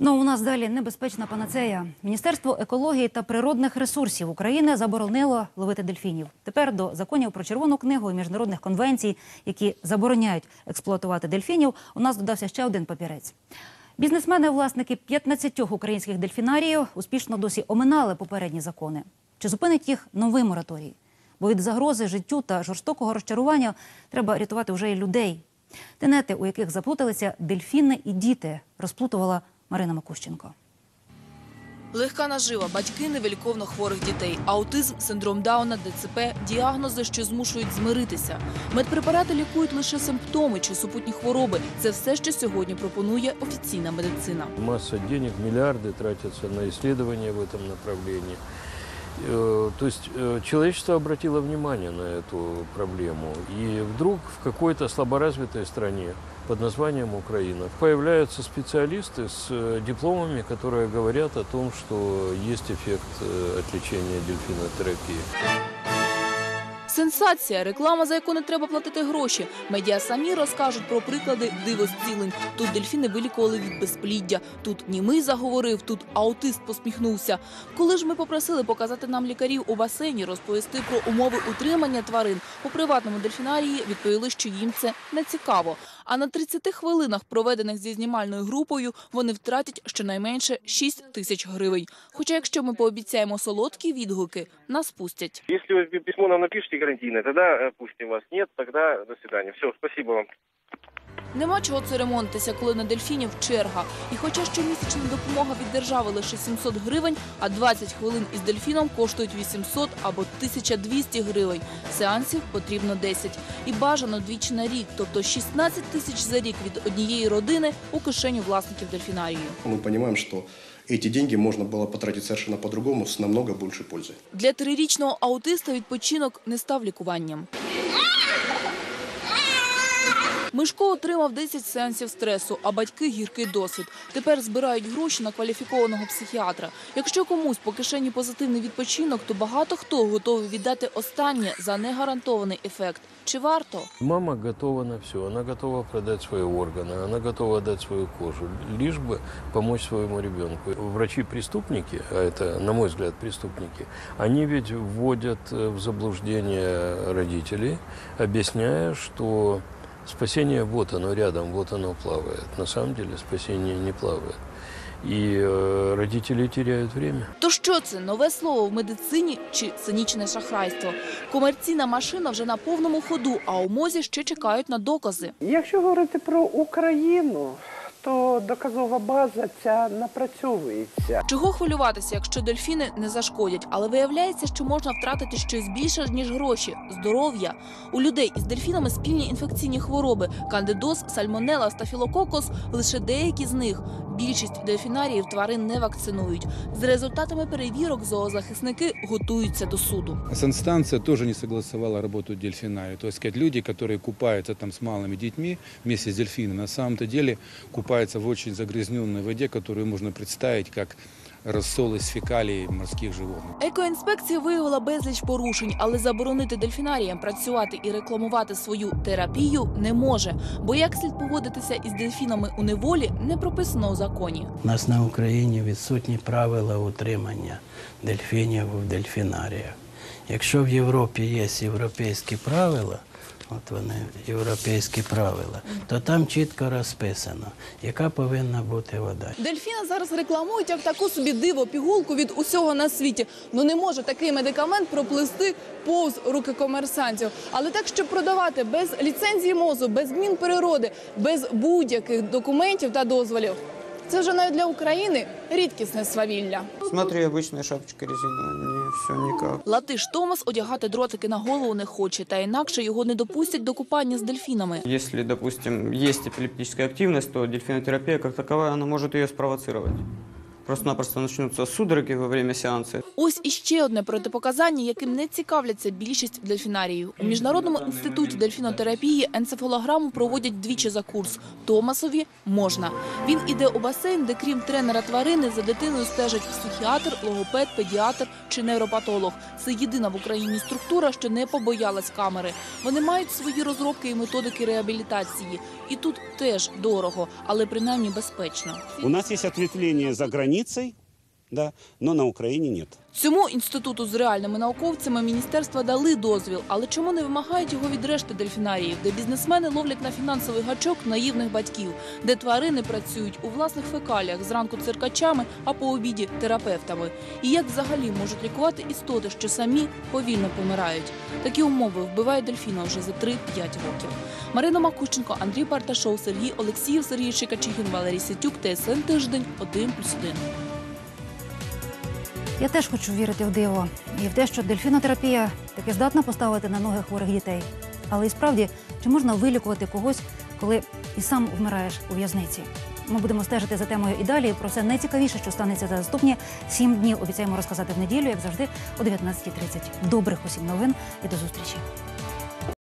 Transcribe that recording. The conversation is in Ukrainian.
Ну, у нас далі небезпечна панацея. Міністерство екології та природних ресурсів України заборонило ловити дельфінів. Тепер до законів про червону книгу і міжнародних конвенцій, які забороняють експлуатувати дельфінів, у нас додався ще один папірець. Бізнесмени, власники 15 українських дельфінаріїв, успішно досі оминали попередні закони. Чи зупинить їх новий мораторій? Бо від загрози життю та жорстокого розчарування треба рятувати вже і людей. Тенети, у яких заплуталися дельфіни і діти, розплутувала Марина Макущенко. Легка нажива, батьки невеликовно хворих дітей, аутизм, синдром Дауна, ДЦП – діагнози, що змушують змиритися. Медпрепарати лікують лише симптоми чи супутні хвороби. Це все, що сьогодні пропонує офіційна медицина. Маса грошей, мільярди тратяться на дослідження в этом направлении. Э, То есть э, человечество обратило внимание на эту проблему. И вдруг в какой-то слаборазвитой стране под названием Украина появляются специалисты с э, дипломами, которые говорят о том, что есть эффект от лечения дельфинотерапии. Сенсація, реклама, за яку не треба платити гроші. Медіа самі розкажуть про приклади дивозцілень. Тут дельфіни вилікували від безпліддя, тут німий заговорив, тут аутист посміхнувся. Коли ж ми попросили показати нам лікарів у басейні, розповісти про умови утримання тварин у приватному дельфінарії, відповіли, що їм це не цікаво. А на 30 хвилинах, проведених зі знімальною групою, вони втратять щонайменше 6 тисяч гривень. Хоча, якщо ми пообіцяємо солодкі відгуки, нас пустять. Якщо ви пи- письмо нам напишете гарантійне, тоді пустимо вас. Ні, тоді до свидання. Все, спасибо вам. Нема чого церемонитися, коли на дельфінів черга. І хоча щомісячна допомога від держави лише 700 гривень, а 20 хвилин із дельфіном коштують 800 або 1200 гривень. Сеансів потрібно 10. І бажано двічі на рік, тобто 16 тисяч за рік від однієї родини у кишеню власників дельфінарію. Мы понимаем, что эти деньги можно было потратить совершенно по-другому, с намного большей пользой. Для трирічного аутиста відпочинок не став лікуванням. Мишко отримав 10 сеансів стресу, а батьки гіркий досвід. Тепер збирають гроші на кваліфікованого психіатра. Якщо комусь по кишені позитивний відпочинок, то багато хто готовий віддати останнє за негарантований ефект. Чи варто? Мама готова на все. Она готова продать свои органы, она готова дать свою кожу, лишь бы помочь своему ребенку. Врачи-преступники, а это, на мой взгляд, преступники, они ведь вводят э, в заблуждение родителей, объясняя, что спасение вот оно рядом, вот оно плавает. На самом деле спасение не плавает. І родителі теряють время. То що це нове слово в медицині чи цинічне шахрайство? Комерційна машина вже на повному ходу, а у мозі ще чекають на докази. Якщо говорити про Україну, то доказова база ця напрацьовується. Чого хвилюватися, якщо дельфіни не зашкодять? Але виявляється, що можна втратити щось більше ніж гроші здоров'я. У людей із дельфінами спільні інфекційні хвороби: кандидоз, сальмонела, стафілококос – лише деякі з них. Більшість дельфінаріїв тварин не вакцинують. З результатами перевірок зоозахисники готуються до суду. Санстанция теж не согласувала роботу дельфінарію. То есть, люди, которые купаються там з малыми дітьми вместе з дельфінами, на самом-то деле купаються в очень загрязненной воді, которую можна представить как рассол з фекалий морських животних. Екоінспекція виявила безліч порушень, але заборонити дельфінаріям працювати і рекламувати свою терапію не може. Бо як слід поводитися із дельфінами у неволі, не прописано у законі. У нас на Україні відсутні правила утримання дельфінів в дельфінаріях. Якщо в Європі є європейські правила, от вони європейські правила, то там чітко розписано, яка повинна бути вода. Дельфіна зараз рекламують як таку собі диво пігулку від усього на світі. Ну не може такий медикамент проплисти повз руки комерсантів. Але так, щоб продавати без ліцензії мозу, без змін природи, без будь-яких документів та дозволів. Це вже навіть для України рідкісне свавілля. Смотри, обычная шапочка резиновая, не все ніяк. Латиш Томас одягати дротики на голову не хоче, та інакше його не допустять до купання з дельфінами. Якщо, допустим, є епілептична активність, то дельфінотерапія як такова, вона може її спровоцировать. Просто-напросто начнутся судороги во время сеанса. Ось іще одне протипоказання, яким не цікавляться більшість дельфінаріїв. У Міжнародному інституті дельфінотерапії енцефалограму проводять двічі за курс. Томасові можна. Він іде у басейн, де крім тренера тварини за дитиною стежать психіатр, логопед, педіатр чи нейропатолог. Це єдина в Україні структура, що не побоялась камери. Вони мають свої розробки і методики реабілітації. І тут теж дорого, але принаймні безпечно. У нас есть ответвление за границей, да, но на Украине нет. Цьому інституту з реальними науковцями міністерства дали дозвіл, але чому не вимагають його від решти дельфінаріїв, де бізнесмени ловлять на фінансовий гачок наївних батьків, де тварини працюють у власних фекаліях зранку циркачами, а по обіді терапевтами. І як взагалі можуть лікувати істоти, що самі повільно помирають? Такі умови вбивають дельфіна вже за 3-5 років. Марина Макущенко, Андрій Парташов, Сергій Олексіїв, Сергій Шикачихін, Валерій Сетюк, ТСН Тиждень, 1+,1. Я теж хочу вірити в диво і в те, що дельфінотерапія таки здатна поставити на ноги хворих дітей. Але і справді, чи можна вилікувати когось, коли і сам вмираєш у в'язниці? Ми будемо стежити за темою і далі. Про все найцікавіше, що станеться за наступні сім днів. Обіцяємо розказати в неділю, як завжди, о 19.30. Добрих усім новин і до зустрічі.